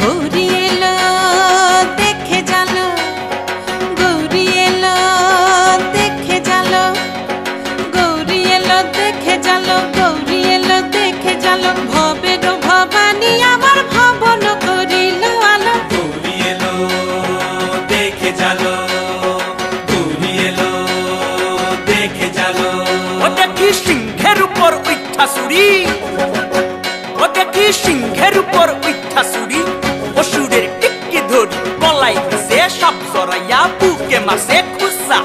গৌরী এলো দেখে জানো। গৌরী এলো দেখে জানো। গৌরী এলো দেখে জানো। গৌরী এলো দেখে জানো। ভবের ভবানী আমার ভবন করিল আলো। গৌরী এলো দেখে জানো। গৌরী এলো দেখে জানো। ওটা কি সিংহের উপর ঐচ্ছা সুরী উঠা সুরি অসুরের টিকি ধরি কলাই সে সব সরাইয়া বুকে মাসে খুসা